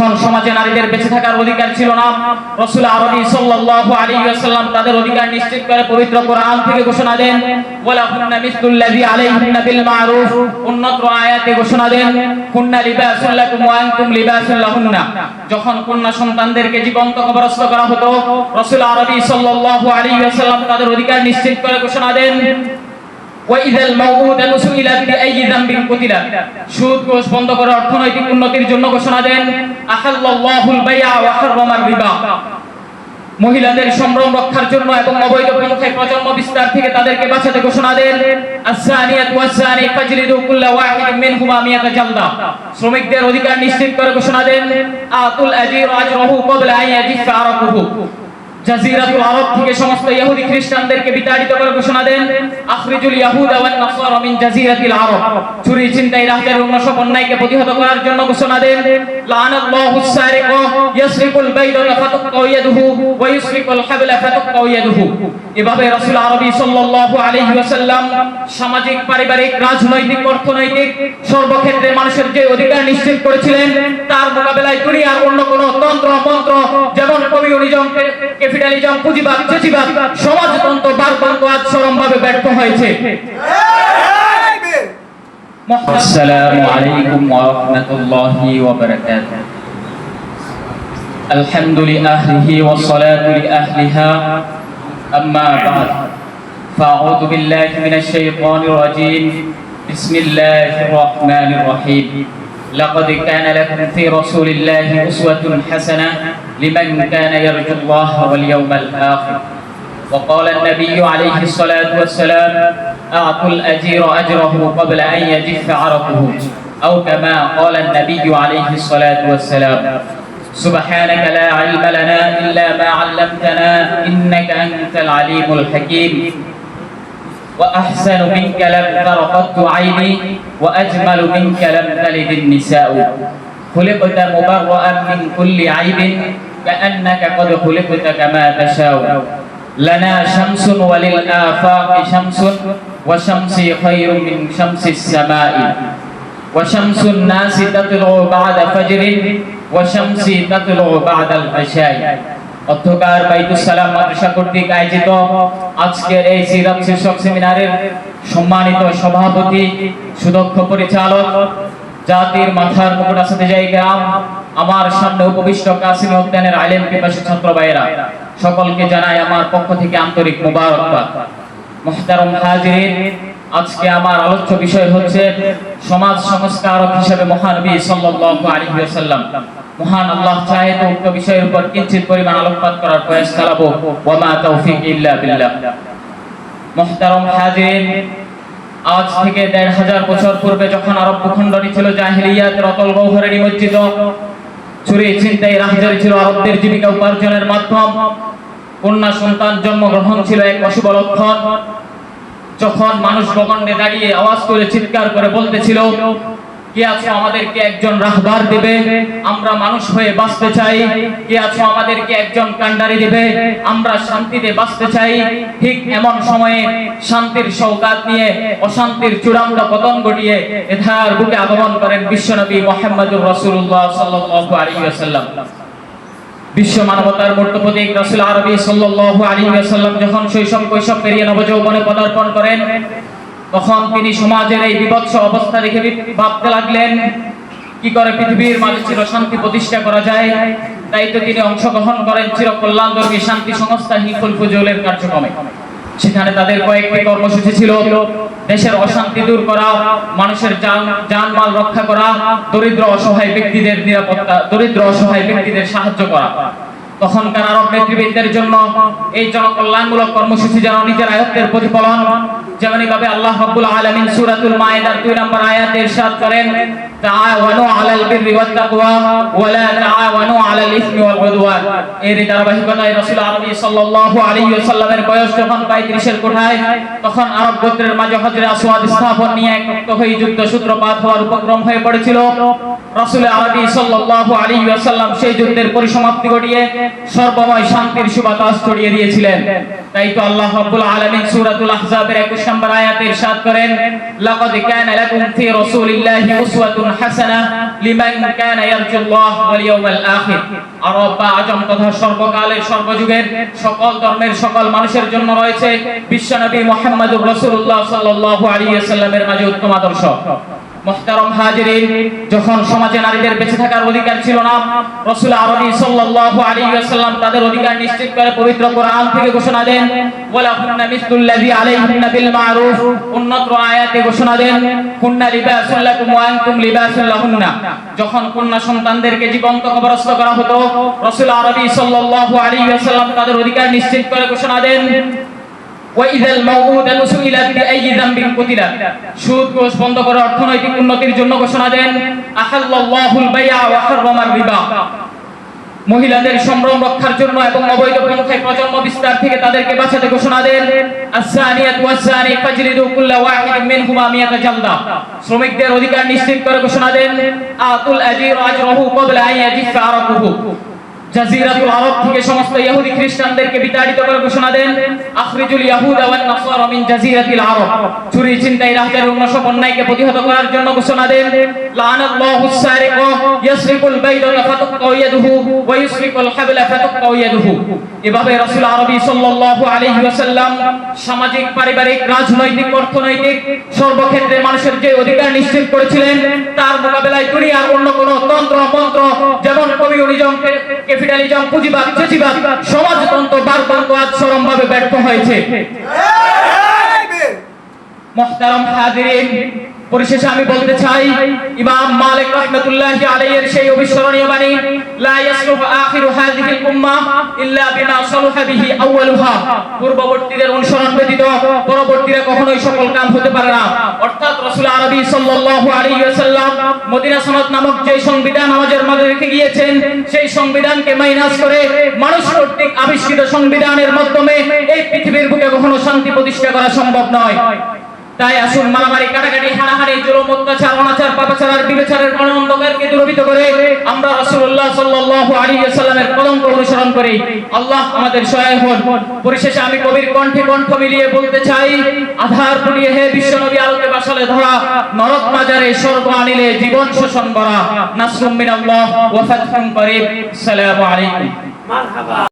যখন সমাজে নারীদের বেঁচে থাকার অধিকার ছিল না। রাসূল আরবি সাল্লাল্লাহু আলাইহি ওয়াসাল্লাম তাদের অধিকার নিশ্চিত করে পবিত্র কোরআন থেকে ঘোষণা দেন। ওয়ালা হুন্না আলাইহিন্না বিল মা'রুফ, উন্নত আয়াতে ঘোষণা দেন। হুন্না লিবাসুল লাকুম ওয়া আনতুম লিবাসুল লাহুন্না। যখন কন্যা সন্তানদেরকে জীবন্ত কবরস্থ করা হতো, রাসূল আরবি সাল্লাল্লাহু আলাইহি ওয়াসাল্লাম তাদের অধিকার নিশ্চিত করে ঘোষণা দেন। ওয়াইদাল মাউউদাতু সুইলাত বিআইয়ি যামবিন কুতিলাত সুদ ঘোষ বন্ধ করে অর্থনৈতিক উন্নতির জন্য ঘোষণা দেন, আহাল্লাল্লাহুল বাইআ ওয়া হাররামার রিবা। মহিলাদের সম্ভ্রম রক্ষার জন্য এবং অবৈধ পন্থায় প্রজন্ম বিস্তার থেকে তাদেরকে বাঁচাতে ঘোষণা দেন আসানিয়াত ওয়াসানি ফাজলিদু কুল্লা ওয়াহিদিন মিনহুমা মিয়াতা জালদা। শ্রমিকদের অধিকার নিশ্চিত করে ঘোষণা দেন, আতুল আজির আজরাহু ক্বাবলা আন ইয়াজিফা আরাকুহু। জাজিরাতুল আরব থেকে সমস্ত ইহুদি খ্রিস্টানদেরকে বিতাড়িত করে ঘোষণা দেন। আখরিজুল ইয়াহুদা ওয়ান নাসারা মিন জাজিরাতিল আরব। চুরি চিন্তাই অন্য সব অন্যায়কে প্রতিহত করার জন্য ঘোষণা দেন। লানাল্লাহুস সারিকু, ইয়াসরিকুল বাইদা ফাতুক্কাউ ইয়াদুহু ওয়া ইউসরিকুল হাবলা ফাতুক্কাউ ইয়াদুহু। এভাবে রাসূল আরবি সাল্লাল্লাহু আলাইহি ওয়াসাল্লাম সামাজিক, পারিবারিক, রাজনৈতিক, অর্থনৈতিক সর্বক্ষেত্রে মানুষের যে অধিকার নিশ্চিত করেছিলেন, তার মোকাবেলায় দুনিয়ার অন্য কোনো তন্ত্র, মন্ত্র, যেমন কমিউনিজম, ক্যাপিটালিজম, পুঁজিবাদ সমাজতন্ত্র বারতন্ত্র আজ চরমভাবে ব্যর্থ হয়েছে। السلام عليكم ورحمة الله وبركاته. الحمد لأهله والصلاة لأهلها. أما بعد فأعوذ بالله من الشيطان الرجيم. بسم الله الرحمن الرحيم. لقد كان لكم في رسول الله أسوة حسنة لمن كان يرجو الله واليوم الآخر. وقال النبي عليه الصلاة والسلام أعطوا الأجير أجره قبل أن يجف عرقه أو كما قال النبي عليه الصلاة والسلام سبحانك لا علم لنا إلا ما علمتنا إنك أنت العليم الحكيم. وأحسن منك لم تر عيني وأجمل منك لم تلد النساء. خلقت مبرأ من كل عيب كأنك قد خلقت كما تشاء. লানা শামসুন ওয়ালিল আফাকি শামসুন ওয়া শামসি খায়রুম মিন وشمس সামাই ওয়া শামসুন নাসি তাতলু বা'দা ফাজরিন ওয়া অধ্যকার বাইতুস সালাম মাদ্রাসা কর্তৃক আয়োজিত আজকের এই সিরাত শীর্ষক সেমিনারের সম্মানিত সভাপতি, সুদক্ষ পরিচালক, জাতির মাথার মুকুট আসাতে জায়গা আমার সামনে উপবিষ্ট কাসিম উদ্যানের আলেম পিপাসী ছাত্র ভাইয়েরা। সকলকে জানাই আমার পক্ষ থেকে আন্তরিক মুবারকবাদ। মুহতারম হাজিরিন, আজকে আমার আলোচ্য বিষয় হচ্ছে সমাজ সংস্কারক হিসেবে মহানবী সাল্লাল্লাহু আলাইহি ওয়াসাল্লাম। মহান আল্লাহ চাহে তো উক্ত বিষয়ের উপর কিঞ্চিত পরিমাণ আলোকপাত করার প্রয়াস চালাবো। ওয়া মা তৌফিক ইল্লা বিল্লাহ। মুহতারম হাজিরিন, আজ থেকে দেড় হাজার বছর পূর্বে যখন আরব ভূখণ্ডটি ছিল জাহিলিয়াতের অতল গৌহরে নিমজ্জিত চুরি চিন্তায় রাহজারি ছিল আরবদের জীবিকা উপার্জনের মাধ্যম। কন্যা সন্তান জন্মগ্রহণ ছিল এক অশুভ লক্ষণ। যখন মানুষ ভগণ্ডে দাঁড়িয়ে আওয়াজ করে চিৎকার করে বলতেছিল কে আছো আমাদেরকে একজন রাহবার দিবে? আমরা মানুষ হয়ে বাঁচতে চাই। কে আছো আমাদেরকে একজন কান্ডারি দিবে? আমরা শান্তিতে বাঁচতে চাই। ঠিক এমন সময়ে শান্তির সৌগাত নিয়ে, অশান্তির চূড়ান্ত পতন ঘটিয়ে এথার বুকে আগমন করেন বিশ্বনবী মোহাম্মদুর রাসূলুল্লাহ সাল্লাল্লাহু আলাইহি ওয়াসাল্লাম। বিশ্ব মানবতার মূর্ত প্রতীক রাসূল আরবি সাল্লাল্লাহু আলাইহি ওয়াসাল্লাম যখন শৈশব কৈশব পেরিয়ে নবযৌবনে পদার্পণ করেন তখন তিনি সমাজের এই বিভৎস অবস্থা দেখে ভাবতে লাগলেন, কি করে পৃথিবীর মাঝে চির শান্তি প্রতিষ্ঠা করা যায়? তাই তো তিনি অংশগ্রহণ করেন চির কল্যাণধর্মী শান্তি সংস্থা হিলফুল ফুজলের কার্যক্রমে। সেখানে তাদের কয়েকটি কর্মসূচি ছিল। দেশের অশান্তি দূর করা, মানুষের যান জানমাল রক্ষা করা, দরিদ্র অসহায় ব্যক্তিদের নিরাপত্তা, দরিদ্র অসহায় ব্যক্তিদের সাহায্য করা। তখনকার আরব নেতৃবৃন্দের জন্য এই জনকল্যাণমূলক কর্মসূচি যেন নিজের আয়ত্তের প্রতিফলন যেমনই ভাবে আল্লাহ রাব্বুল আলামিন সূরাতুল মায়েদার 2 নম্বর আয়াতে ইরশাদ করেন, তাআওয়ানু আলাল বিররি ওয়াত তাকওয়া ওয়া লা তাআওয়ানু আলাল ইসমি ওয়াল উদওয়ান। এর ধারাবাহিকতায় রাসূল আরবি সাল্লাল্লাহু আলাইহি ওয়াসাল্লামের বয়স যখন প্রায় 30 এর কোঠায়, তখন আরব গোত্রের মাঝে হজরে আসওয়াদ স্থাপন নিয়ে একত্র হয়ে যুদ্ধ সূত্রপাত হওয়ার উপক্রম হয়ে পড়েছিল। রাসূল আরবি সাল্লাল্লাহু আলাইহি ওয়াসাল্লাম সেই যুদ্ধের পরিসমাপ্তি ঘটিয়ে সর্বময় শান্তির সুবাতাস ছড়িয়ে দিয়েছিলেন। তাই তো আল্লাহ রাব্বুল আলামিন সূরাতুল আহজাবের 21 নম্বর আয়াতে ইরশাদ করেন, লাকাদ কানা লাকুম ফি রাসূলিল্লাহি উসওয়াতুন হাসানাহ লিমান কানা ইয়ারজুল্লাহ ওয়াল ইয়াউমাল আখির। আরব বা আজম তথা সর্বকালের, সর্বযুগের, সকল ধর্মের, সকল মানুষের জন্য রয়েছে বিশ্বনবী মুহাম্মদুর রাসূলুল্লাহ সাল্লাল্লাহু আলাইহি মাঝে উত্তম আদর্শ। যখন সমাজে নারীদের বেঁচে থাকার অধিকার ছিল না, রসুল আরবি সাল্লাল্লাহু আলাইহি তাদের অধিকার নিশ্চিত করে পবিত্র কোরআন থেকে ঘোষণা দেন আয়াতে ঘোষণা দেন যখন সন্তানদেরকে জীবন্ত করা হতো, রাসূল তাদের অধিকার নিশ্চিত করে ঘোষণা দেন করে অর্থনৈতিক উন্নতির জন্য ঘোষণা মহিলাদের সম্ভ্রম রক্ষার জন্য এবং অবৈধ পন্থায় প্রজন্ম বিস্তার থেকে তাদেরকে বাঁচাতে ঘোষণা দেন শ্রমিকদের অধিকার নিশ্চিত করে ঘোষণা দেন, আতুল আজির আজরাহু ক্বাবলা আন ইয়াজিফা আরাকুহু। জাজিরাতুল আরব থেকে সমস্ত ইহুদি খ্রিস্টানদেরকে বিতাড়িত করে ঘোষণা দেন, আখরিজুল ওয়ান নাসারা মিন জাজিরাতিল আরব। চুরি উন্নসব অন্যায়কে প্রতিহত করার জন্য ঘোষণা দেন সারিক ইয়াসরিকুল বাইদা ওয়া হাবলা এভাবে রাসূল সাল্লাল্লাহু আলাইহি ওয়াসাল্লাম সামাজিক, পারিবারিক, রাজনৈতিক, অর্থনৈতিক, সর্বক্ষেত্রে মানুষের যে অধিকার নিশ্চিত করেছিলেন, তার মোকাবেলায় দুনিয়ার অন্য কোনো তন্ত্র, মন্ত্র, যেমন কমিউনিজম ক্যাপিটালিজম পুঁজিবাদ চেচিবাদ সমাজতন্ত্র বারতন্ত্র আজ চরমভাবে ব্যর্থ হয়েছে মহতারম হাজিরিন পরিশেষে আমি বলতে চাই, ইমাম মালিক রাহমাতুল্লাহি আলাইহির সেই অবিস্মরণীয় বাণী, লা ইয়াসলুহু আখিরু হাযিহিল উম্মাহ ইল্লা বিমা সালুহা বিহি আউয়ালুহা পূর্ববর্তীদের অনুসরণ ব্যতীত পরবর্তীরা কখনোই সফল কাম হতে পারে না। অর্থাৎ রাসূল আরবি সাল্লাল্লাহু আলাইহি ওয়াসাল্লাম মদিনা সনদ নামক যে সংবিধান আমাদের মাঝে রেখে গিয়েছেন, সেই সংবিধানকে মাইনাস করে মানুষ কর্তৃক আবিষ্কৃত সংবিধানের মাধ্যমে এই পৃথিবীর বুকে কখনো শান্তি প্রতিষ্ঠা করা সম্ভব নয়। তাই আসুন মারামারি কাটাকাটি হানাহানি জুলুম, অত্যাচার, অনাচার পাপাচার আর বিবেচারের কোন অন্ধকারকে দূরীভূত করে আমরা রাসূলুল্লাহ সাল্লাল্লাহু আলাইহি ওয়াসাল্লামের কদমকে অনুসরণ করি। আল্লাহ আমাদের সহায় হন। পরিশেষে আমি কবির কণ্ঠে কণ্ঠ মিলিয়ে বলতে চাই, আধার পুড়িয়ে হে বিশ্বনবী আলোকে বাসালে ধরা, নরক বাজারে স্বর্গ আনিলে জীবন শোষণ করা। নাসরুম মিনাল্লাহ ওয়া ফাতহুম করিব। আসসালামু আলাইকুম।